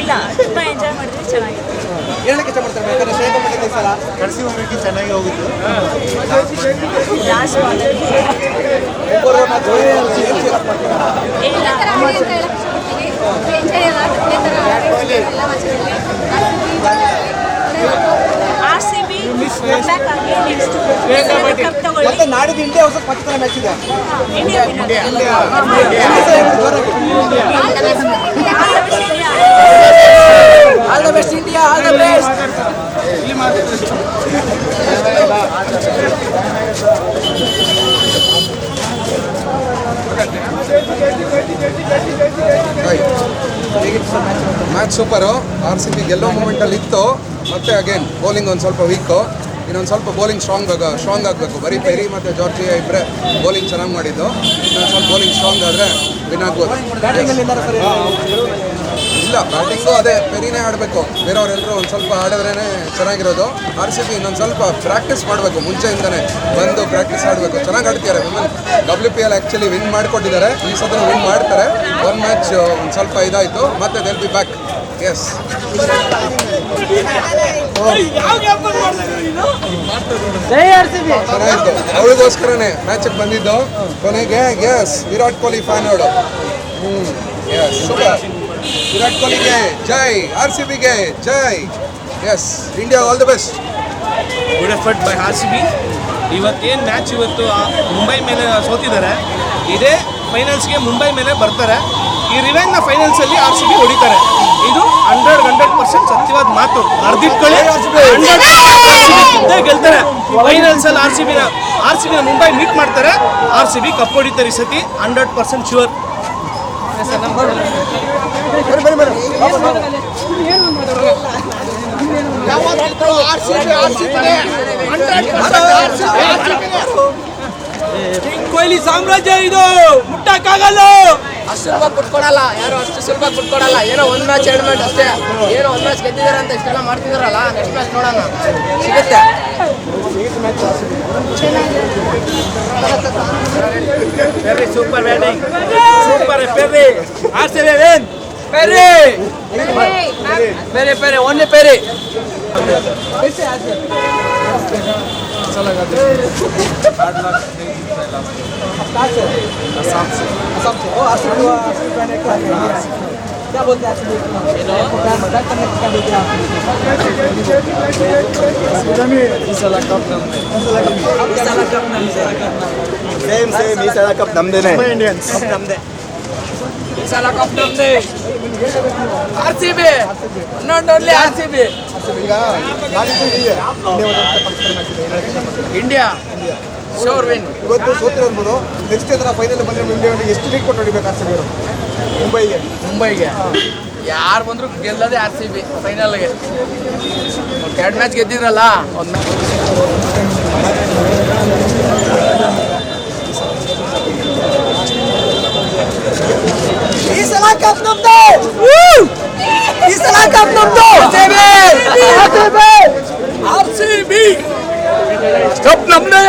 ಇಲ್ಲ ತುಂಬಾ ಎಂಜಾಯ್ ಮಾಡಿದ್ವಿ ಚೆನ್ನಾಗಿತ್ತು. ಹೇಳಕ್ಕೆ ಇಷ್ಟಪಡ್ತಾರೆ ಯಾಕಂದ್ರೆ ಚೆನ್ನಾಗಿ ಹೋಗಿತ್ತು last R C B back ಆಗಿ ನೆಕ್ಸ್ಟ್ ಕಪ್ ತಗೊಳ್ಳಿ. ಮತ್ತೆ ನಾಡಿದ್ದು ಇಂಡಿಯಾ ಹೊಸ ಪಾಕಿಸ್ತಾನ ಮ್ಯಾಚ್ ಇದೆ. India all the best India all the best match super R C B ಗೆಲ್ಲೋ ಮೂಮೆಂಟಲ್ಲಿ ಇತ್ತು. ಮತ್ತೆ ಅಗೇನ್ ಬೌಲಿಂಗ್ ಒಂದು ಸ್ವಲ್ಪ ವೀಕು ಇನ್ನೊಂದು ಸ್ವಲ್ಪ ಬೌಲಿಂಗ್ ಸ್ಟ್ರಾಂಗ್ ಆಗ ಸ್ಟ್ರಾಂಗ್ ಆಗಬೇಕು. ಬರೀ ಪೆರಿ ಮತ್ತು ಜಾರ್ಜಿಯಾ ಇಬ್ಬರೇ ಬೌಲಿಂಗ್ ಚೆನ್ನಾಗಿ ಮಾಡಿದ್ದು. ಇನ್ನೊಂದು ಸ್ವಲ್ಪ ಬೌಲಿಂಗ್ ಸ್ಟ್ರಾಂಗ್ ಆದರೆ ವಿನ್ ಆಗ್ಬೋದು. ಇಲ್ಲ ಬ್ಯಾಟಿಂಗು ಅದೇ ಪೆರಿನೇ ಆಡಬೇಕು. ಬೇರೆಯವರೆಲ್ಲರೂ ಒಂದು ಸ್ವಲ್ಪ ಆಡಿದ್ರೇ ಚೆನ್ನಾಗಿರೋದು. ಆರ್ ಸಿ ಬಿ ಇನ್ನೊಂದು ಸ್ವಲ್ಪ ಪ್ರಾಕ್ಟೀಸ್ ಮಾಡಬೇಕು ಮುಂಚೆಯಿಂದನೇ ಬಂದು ಪ್ರಾಕ್ಟೀಸ್ ಆಡಬೇಕು. ಚೆನ್ನಾಗಿ ಆಡ್ತಿದ್ದಾರೆ women W P L actually win ಮಾಡಿಕೊಟ್ಟಿದ್ದಾರೆ. ಈ ಸದನ ವಿನ್ ಮಾಡ್ತಾರೆ. ಒನ್ ಮ್ಯಾಚ್ ಒಂದು ಸ್ವಲ್ಪ ಇದಾಯಿತು. ಮತ್ತೆ ದೆಲ್ ಬಿ ಬ್ಯಾಕ್ ಎಸ್ ಚೆನ್ನಾಗಿತ್ತು. ಅವಳಿಗೋಸ್ಕರನೇ ಮ್ಯಾಚಿಗೆ ಬಂದಿದ್ದು. ಕೊನೆಗೆ ಎಸ್ ವಿರಾಟ್ ಕೊಹ್ಲಿ ಫ್ಯಾನ್ ಅವಳು ಹ್ಞೂ ಎಸ್ ಸೂಪರ್ ವಿರಾಟ್ ಕೊಹ್ಲಿಗೆ ಜೈ ಆರ್ ಸಿ ಬಿಗೆ ಜೈ. Yes India all the best good effort by R C B. ಇವತ್ತೇನು ಮ್ಯಾಚ್ ಇವತ್ತು ಮುಂಬೈ ಮೇಲೆ ಸೋತಿದ್ದಾರೆ. ಇದೇ ಫೈನಲ್ಸ್ಗೆ ಮುಂಬೈ ಮೇಲೆ ಬರ್ತಾರೆ. ಈ ರಿವೆಂಜ್ನ ಫೈನಲ್ಸಲ್ಲಿ ಆರ್ ಸಿ ಬಿ ಹೊಡಿತಾರೆ. ಇದು ಹಂಡ್ರೆಡ್ ಹಂಡ್ರೆಡ್ ಪರ್ಸೆಂಟ್ ಸತ್ಯವಾದ ಮಾತು. ಅರ್ಧಿಟ್ಕೊಳ್ಳಿ ಗೆಲ್ತಾರೆ. ಫೈನಲ್ಸಲ್ಲಿ ಆರ್ ಸಿ ಬಿನ ಆರ್ ಸಿ ಬಿನ ಮುಂಬೈ ಮೀಟ್ ಮಾಡ್ತಾರೆ. ಆರ್ ಸಿ ಬಿ ಕಪ್ ಹೊಡಿತಾರೆ ಈ ಸತಿ. ಹಂಡ್ರೆಡ್ ಪರ್ಸೆಂಟ್ ಶೂರ್ ಕೊಹ್ಲಿ ಸಾಮ್ರಾಜ್ಯ ಇದು. ಮುಟ್ಟಕ್ಕಾಗಲ್ಲ. ಅಷ್ಟು ಸುಲಭ ಕುಟ್ಕೊಡಲ್ಲ ಯಾರು ಅಷ್ಟು ಸುಲಭ ಕುಟ್ಕೊಡಲ್ಲ ಏನೋ ಒಂದ್ ಮ್ಯಾಚ್ ಎರಡು ಮ್ಯಾಚ್ ಅಷ್ಟೇ. ಏನೋ ಒಂದ್ ಮ್ಯಾಚ್ ಗೆದ್ದಿದ್ದಾರೆ ಅಂತ ಇಷ್ಟೆಲ್ಲ ಮಾಡ್ತಿದಾರಲ್ಲ ನೆಕ್ಸ್ಟ್ ಮ್ಯಾಚ್ ನೋಡೋಣ. ಸಿಗುತ್ತೆ. Super batting super Perry R C Perry Perry Perry Perry! Perry! Perry, Perry, only Perry! क्या बोलते हैं सेम सेम इस कप दम देने इंडियंस कप दम दे इस कप दम दे R C B not only R C B India sure win ಇವತ್ತು ಸೋತಿರೋದು ನೆಕ್ಸ್ಟ್ ಇದರ ಫೈನಲ್ ಬಂದರೆ ಇಂಡಿಯಾಗೆ ಎಷ್ಟು ಲೀಗ್ ಕೊಟ್ಟು ಹೊಡಿಬೇಕು ಆರ್ ಸಿ ಬಿ ಅವರು? ಮುಂಬೈಗೆ. ಮುಂಬೈಗೆ. ಯಾರು ಬಂದ್ರು ಗೆಲ್ಲದೆ ಆರ್ ಸಿ ಬಿ ಫೈನಲ್ಗೆ ಎರಡು ಮ್ಯಾಚ್ ಗೆದ್ದಿದ್ರಲ್ಲ? ಒಂದು ಮ್ಯಾಚ್ ಈ ಸಲ ಕಪ್ ನಮ್ದು ಈ ಸಲ ಕಪ್ ನಮ್ದು ಆರ್ ಸಿ ಬಿ ಕಪ್ ನಮ್ದೇ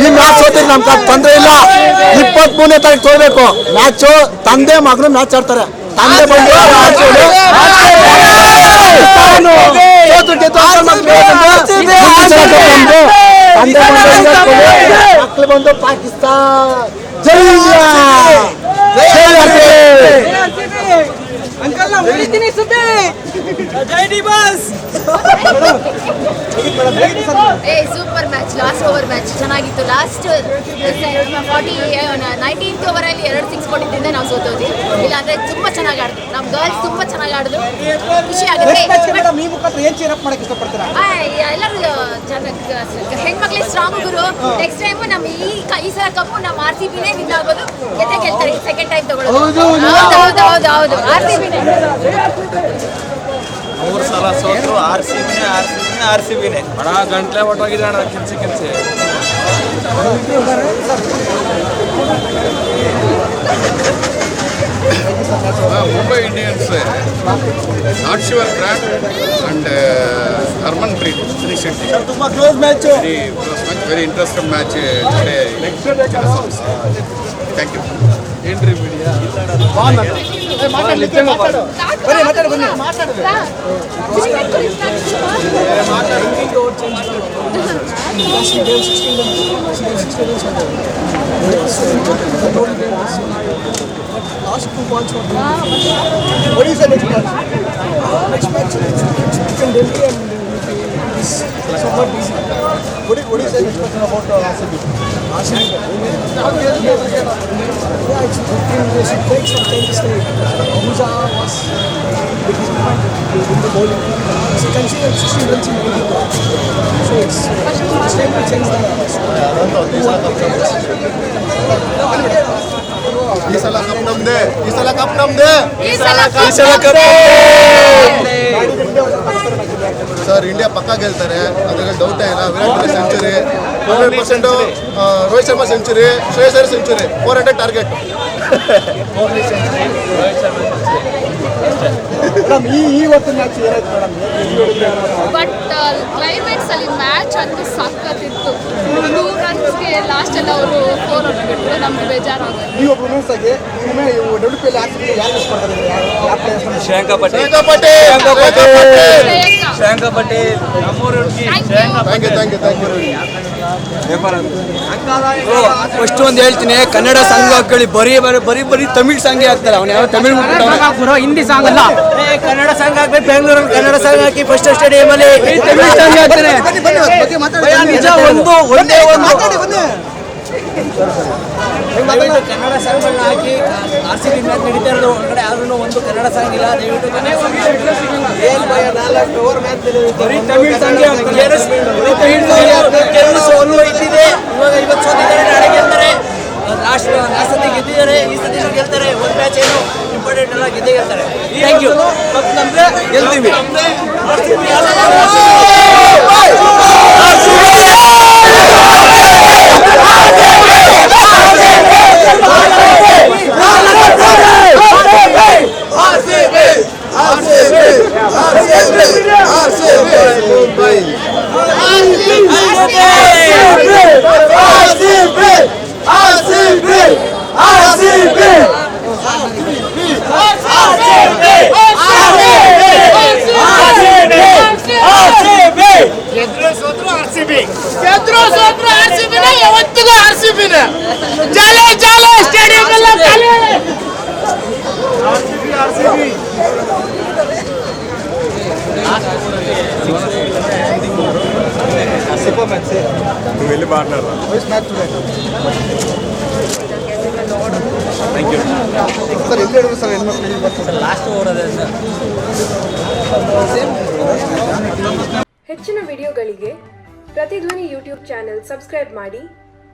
ಈ ಮ್ಯಾಚ್ ಸೋತಿದ್ರೆ ನಮ್ಗೆ ತೊಂದರೆ ಇಲ್ಲ. ಇಪ್ಪತ್ತ್ ಮೂರನೇ ತಾರೀಕು ತೋರ್ಬೇಕು. ಮ್ಯಾಚು ತಂದೆ ಮಗನು ಮ್ಯಾಚ್ ಆಡ್ತಾರೆ. ತಂದೆ ಬಂದು ತಂದೆ ಬಂದು ಪಾಕಿಸ್ತಾನ್. ಜೈ super match last over match ಚೆನ್ನಾಗಿತ್ತು. ಲಾಸ್ಟ್ ಫಾರ್ಟಿ ನೈನ್ಟೀನ್ತ್ ಓವರಲ್ಲಿ ಎರಡು ಸಿಕ್ಸ್ ಕೊಟ್ಟಿದ್ದಿಂದ ನಾವು ಸೋತೋದ್ವಿ. ಇಲ್ಲಾಂದ್ರೆ ತುಂಬಾ ಚೆನ್ನಾಗಿ ಆಡಿದ್ರು ನಮ್ಮ ಗರ್ಲ್ಸ್ ತುಂಬಾ ಚೆನ್ನಾಗಿ ಆಡಿದ್ರು ಖುಷಿ ಆಗುತ್ತೆ. ಎಲ್ಲರೂ ಚೆನ್ನಾಗಿ ಹೆಣ್ಮಕ್ಳಿಗೆ ಸ್ಟ್ರಾಂಗ್ ಗುರು. ನಮ್ಮ ಈ ಕ- ಈ ಸಲ ಕಪ್ಪು ನಮ್ಮ ಆರ್ ಸಿ ಬಿನೇ ವಿನ್ ಆಗೋದು ಗೆದ್ದೆ ಗೆಲ್ತಾರೆ. ಸೆಕೆಂಡ್ ಟೈಮ್ ತಗೊಳ್ಳೋದು. ಹೌದು ಹೌದು. ಹೌದು ಹೌದು ಆರ್ ಸಿ ಬಿನೇ ಮೂರು ಸಲ ಸೋತು ಆರ್ ಸಿ ಬಿನೇ ಆರ್ ಸಿ ಬಿನೇ ಆರ್ ಸಿ ಬಿನೇ ಬಡ ಗಂಟ್ಲೆ ಹೊಟ್ಟೋಗಿದೆ ಅಣ್ಣ ಕೆಲ್ಸ ಕೆಲ್ಸ ಈ Mumbai Indians not your craft and Harmanpreet very interesting match today thank you entry media మాట్లాడు మాట్లాడు 16년, 17년, 16년 salary. Last two months or two. What is the next month? Next month, you can Delhi and this somewhat decent. What is, what is the next question about uh, RCB? RCB. Yeah, it's 15 they should take some changes like Ahuja was in the bowling. So consider 16 runs in 90 balls. So it's, it's time to change the ಈ ಸಲ cup ನಮ್ದೆ ಈ ಸಲ cup ನಮ್ದೆ ಈ ಸಲ sir India ಪಕ್ಕ ಗೆಲ್ತಾರೆ. ಅದ್ರಲ್ಲಿ ಡೌಟ್ ಇಲ್ಲ. Virat Kohli century hundred percent Rohit Sharma century Shreyas century four hundred target but climax ಅಲ್ಲಿ ಮ್ಯಾಚ್ ಅಂತೂ ಸಖತ್ತಿತ್ತು. ಟೂ ರನ್ಸ್ಗೆ ಲಾಸ್ಟ್ ಅಲ್ಲಿ ಅವರು ಫೋರ್ ಹೊಟ್ಬಿಟ್ರು ನಮ್ಗೆ ಬೇಜಾರಾಗೋದು ಶ್ರೇಯಾಂಕ ಪಟೇಲ್. ಶ್ರೇಯಾಂಕ ಪಟೇಲ್. ಫಸ್ಟ್ ಒಂದು ಹೇಳ್ತೀನಿ. ಕನ್ನಡ ಸಾಂಗ್ ಹಾಕೊಳ್ಳಿ ಬರೀ ಬರೀ ಬರೀ ಬರೀ ತಮಿಳ್ ಸಾಂಗ್ ಹಾಕ್ತಾರೆ. ಅವ್ನು ಯಾವ ತಮಿಳ್ ಹಿಂದಿ ಸಾಂಗ್ ಅಲ್ಲ. ಕನ್ನಡ ಸಾಂಗ್ ಹಾಕ್ಬೇಕು. ಬೆಂಗಳೂರಲ್ಲಿ ಕನ್ನಡ ಸಾಂಗ್ ಹಾಕಿ ಫಸ್ಟ್ ಸ್ಟೇಡಿಯಂ ಅಲ್ಲಿ. ತಮಿಳ್ ಸಾಂಗ್ ಹಾಕ್ತಾರೆ ನಿಜ ಒಂದು ಒಂದೇ ಒಂದು ದಯವಿಟ್ಟು ಕನ್ನಡ ಸಾಂಗ್ಗಳನ್ನ ಹಾಕಿ ಆರ್ ಸಿ ಬಿ ಮ್ಯಾಚ್ ನಡೀತಾ ಇರೋದು ಒಳಗಡೆ ಆದ್ರೂ ಒಂದು ಕನ್ನಡ ಸಾಂಗ್ ಇಲ್ಲ ದಯವಿಟ್ಟು ಕನ್ನಡ ಏನ್ ಭಯ ನಾಲ್ಕು ಓವರ್ ಮ್ಯಾಚ್ ಇಟ್ಟಿದೆ ಇವಾಗ ಇವತ್ತು ಸೋತಿದ್ದಾರೆ ನಾಳೆ ಗೆಲ್ತಾರೆ ಲಾಸ್ಟ್ ಲಾಸ್ಟ್ ಸತಿ ಗೆದ್ದಿದ್ದಾರೆ. ಈ ಸತಿ ಗೆಲ್ತಾರೆ. ಒಂದು ಮ್ಯಾಚ್ ಏನು ಇಂಪಾರ್ಟೆಂಟ್ ಅಲ್ಲ ಗೆದ್ದೇ ಗೆಲ್ತಾರೆ. ಥ್ಯಾಂಕ್ ಯು ನಮ್ದ್ರೆ ಗೆಲ್ತೀವಿ ಗೆದ್ರು ಸೋತ್ರು ಆರ್ ಸಿ ಬಿನ ಯಾವತ್ತಿಗೂ ಆರ್ ಸಿ ಬಿನ ಜಾಲೆ ಜಾಲೆ ಸ್ಟೇಡಿಯಂ ಎಲ್ಲ ಖಾಲಿ ಸರ್ ಎಲ್ಲಿ ಹೇಳಿದ್ರು ಸರ್ ಹೆಣ್ಮಕ್ಳು ಲಾಸ್ಟ್ ಓವರ್ ಅದೇ ಹೆಚ್ಚಿನ ವಿಡಿಯೋಗಳಿಗೆ ಪ್ರತಿಧ್ವನಿ ಯೂಟ್ಯೂಬ್ ಚಾನೆಲ್ ಸಬ್ಸ್ಕ್ರೈಬ್ ಮಾಡಿ